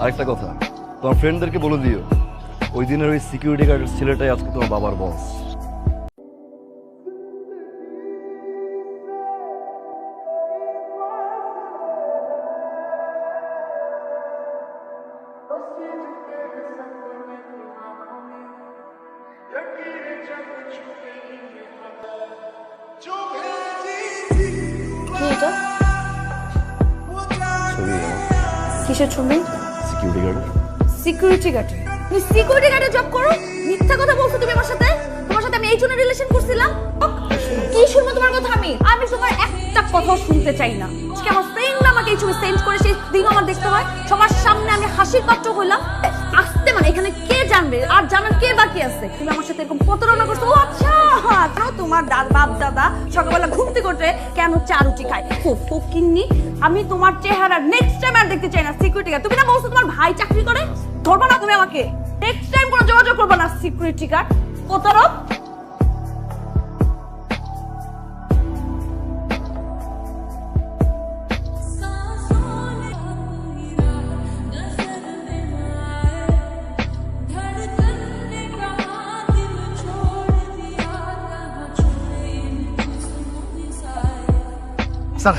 আরেকটা কথা তোমার ফ্রেন্ডদেরকে বলে দিও ওই দিনের ওই সিকিউরিটি গার্ডের ছেলেটাই আজকে তোমার বাবার বস কিসের ছবি? সিকিউরিটি গার্ড সিকিউরিটি গার্ড তুমি সিকিউরিটি গার্ডে জব করো? মিথ্যা কথা বলছো তুমি আমার সাথে? তোমার সাথে আমি এই জন্য রিলেশন করছিলাম? কি শুনব তোমার কথা আমি? আমি তোমার একটা কথাও শুনতে চাই না। আজকে আমার ফ্রেন্ড আমাকে এই ছবি সেন্ড করে সেই দিন আমার দেখতে হয়। সবার সামনে আমি হাসির পাত্র হইলাম। আসতে মানে এখানে কে জানবে? আর জানার কে বাকি আছে? তুমি আমার সাথে এরকম প্রতারণা করছ? ও আচ্ছা! তোমার বাপ দাদা সকালবেলা ঘুমতে করতে কেন চা রুটি খায়? ও ফকিন্নি। আমি তোমার চেহারা নেক্সট টাইম আর দেখতে চাই না সিকিউরিটি গার্ড তুমি না বলছো তোমার ভাই চাকরি করে? ধরবা না তুমি আমাকে। নেক্সট টাইম কোনো যোগাযোগ করব না সিকিউরিটি গার্ড প্রতারক! স্যার।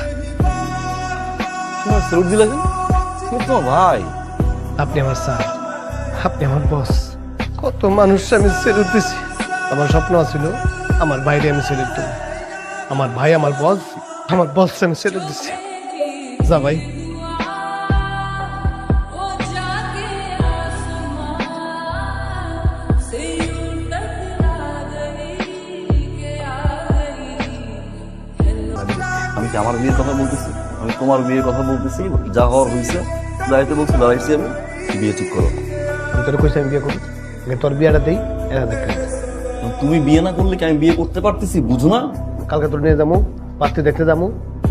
তোমার সেলুট দিলে কেন তুমি তোমার ভাই? আপনি আমার স্যার। আপনি আমার বস কত মানুষ আমি দিছি। আমার স্বপ্ন ছিল আমার বাইরে আমি ছেলে দেব। আমার ভাই আমার বস আমার বস আমি ছেলে দিচ্ছি যা ভাই। কি আমার বিয়ের কথা বলতেছি? আমি তোমার বিয়ের কথা বলতেছি যা হওয়ার হয়েছে দাঁড়াইতে বলছি দাঁড়াইছি আমি বিয়ে ঠিক করো। আমি তোর কইছি আমি বিয়ে করব। তোর বিয়েটা দেই এরা দেখ তুমি বিয়ে না করলে কি আমি বিয়ে করতে পারতেছি? বুঝো না। কালকে তোর নিয়ে যাব পাত্রী দেখতে যাব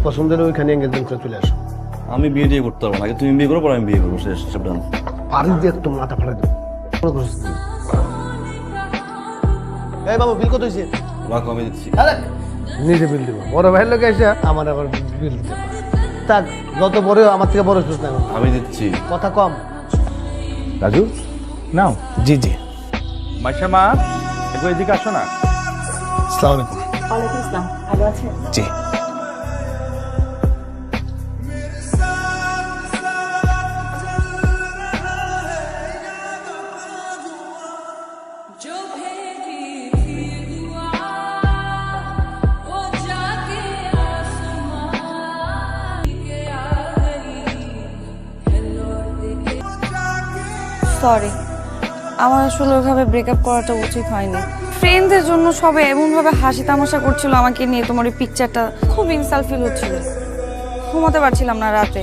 পছন্দ হলে ওইখানে এঙ্গেজমেন্ট করে চলে আসো আমি বিয়ে দিয়ে করতে পারব না। আগে তুমি বিয়ে করো পর আমি বিয়ে করব শেষ সব done। পারি দিয়ে একটু মাথা ফাটা দেবো। করছিস এই বাবু বিল কত হয়েছে রাখো আমি দিচ্ছি। নিজে বিল দিব। বড় ভাইয়ের লোক এসে আমার আবার বিল দিতে তা থাক যত বড় আমার থেকে বড় সুস্থ না আমি দিচ্ছি। কথা কম। রাজু? নাও। জি জি। মাইশা মা একটু এদিকে আসো না। আসসালামু আলাইকুম। ওয়ালাইকুম আসসালাম। ভালো আছেন? জি। সরি আমার আসলে ওইভাবে ব্রেকআপ করাটা উচিত হয়নি। ফ্রেন্ডদের জন্য সবাই এমনভাবে হাসি তামাশা করছিল আমাকে নিয়ে, তোমার ওই পিকচারটা খুব ইনসাল ফিল হচ্ছিল। ঘুমাতে পারছিলাম না রাতে।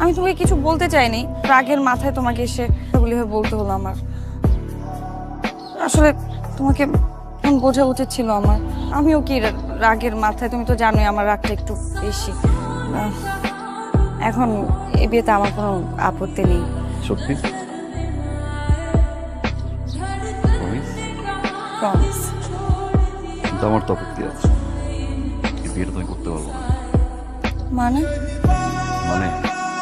আমি তোমাকে কিছু বলতে চাইনি, রাগের মাথায় তোমাকে এসে হয়ে বলতে হলো আমার। আসলে তোমাকে বোঝা উচিত ছিল আমার। আমিও কি রাগের মাথায়? তুমি তো জানোই আমার রাগটা একটু বেশি। এখন এ বিয়েতে আমার কোনো আপত্তি নেই। সত্যি? প্রমিস কিন্তু আমার তো আপত্তি আছে। এই বিয়েটা তুমি করতে পারব না। মানে? মানে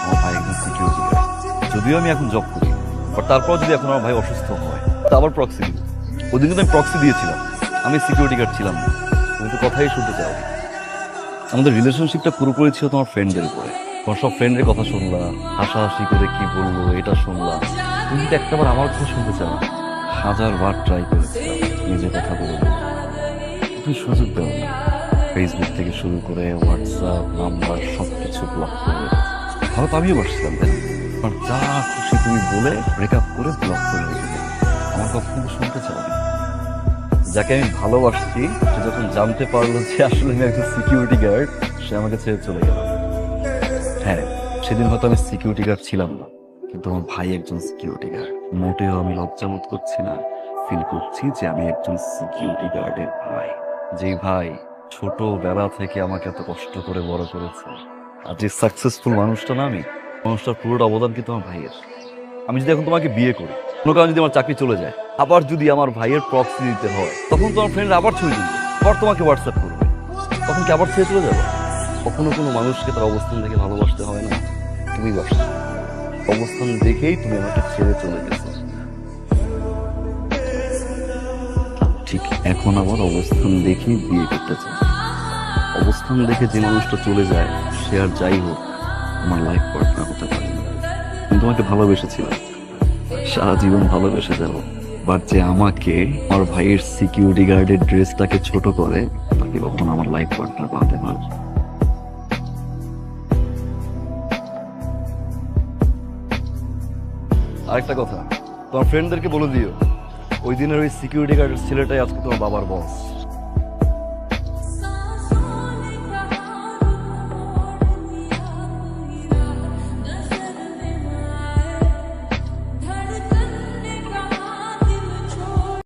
আমার ভাই একজন সিকিউরিটি গার্ড যদিও আমি এখন জব করি বাট তারপর যদি এখন আমার ভাই অসুস্থ হয় তা আবার প্রক্সি দিব। ওদিন কিন্তু আমি প্রক্সি দিয়েছিলাম। আমি সিকিউরিটি গার্ড ছিলাম। না তুমি তো কথাই শুনতে চাও। আমাদের রিলেশনশিপটা পুরোপুরি ছিল তোমার ফ্রেন্ডের উপরে। তোমার সব ফ্রেন্ডের কথা শুনলা হাসাহাসি করে কি বলল এটা শুনলা। তুমি কিন্তু একটাবার আমার কথা শুনতে চাও হাজার বার ট্রাই করেছিলাম নিজে কথা বলে তুমি সুযোগ দাও না ফেসবুক থেকে শুরু করে হোয়াটসঅ্যাপ নাম্বার সব কিছু ব্লক করে রেখেছি। ভালো তো আমিও বসছিলাম, তাই? আর যা খুশি তুমি বলে ব্রেকআপ করে ব্লক করে আমার কথা কিন্তু শুনতে চাও না। যাকে আমি ভালোবাসছি, সে যখন জানতে পারল যে আসলে আমি একজন সিকিউরিটি গার্ড সে আমাকে ছেড়ে চলে গেল হ্যাঁ সেদিন হয়তো আমি সিকিউরিটি গার্ড ছিলাম না, কিন্তু আমার ভাই একজন সিকিউরিটি গার্ড মোটেও আমি লজ্জাবোধ করছি না। ফিল করছি যে আমি একজন সিকিউরিটি গার্ডের ভাই। যে ভাই ছোটবেলা থেকে আমাকে এত কষ্ট করে বড় করেছে। আর যে সাকসেসফুল মানুষটা না আমি, মানুষটার পুরোটা অবদান কিন্তু আমার ভাইয়ের। আমি যদি এখন তোমাকে বিয়ে করি, কোনো কারণে যদি আমার চাকরি চলে যায়, আবার যদি আমার ভাইয়ের প্রক্সি দিতে হয়, তখন তোমার ফ্রেন্ড আবার ছবি দিবে। আবার তোমাকে হোয়াটসঅ্যাপ করবে। তখন কি আবার ছেড়ে চলে যাবে? কখনো কোনো মানুষকে তার অবস্থান থেকে ভালোবাসতে হয় না? তুমি বাসো অবস্থান দেখেই তুমি আমাকে ছেড়ে চলে গেছো। ঠিক এখন আবার অবস্থান দেখেই বিয়ে করতে চাই অবস্থান দেখে যে মানুষটা চলে যায়, সে আর যাই হোক, আমার লাইফ পার্টনার হতে পারে আমি তোমাকে ভালোবেসেছিলাম। সারা জীবন ভালোবেসে যাব। বাট যে আমাকে আমার ভাইয়ের সিকিউরিটি গার্ডের ড্রেসটাকে ছোট করে, তাকে কখন আমার লাইফ পার্টনার বানাতে পারবে আরেকটা কথা, তোমার ফ্রেন্ডদেরকে বলে দিও, ওই দিনের ওই সিকিউরিটি গার্ডের ছেলেটাই আজকে তোমার বাবার বস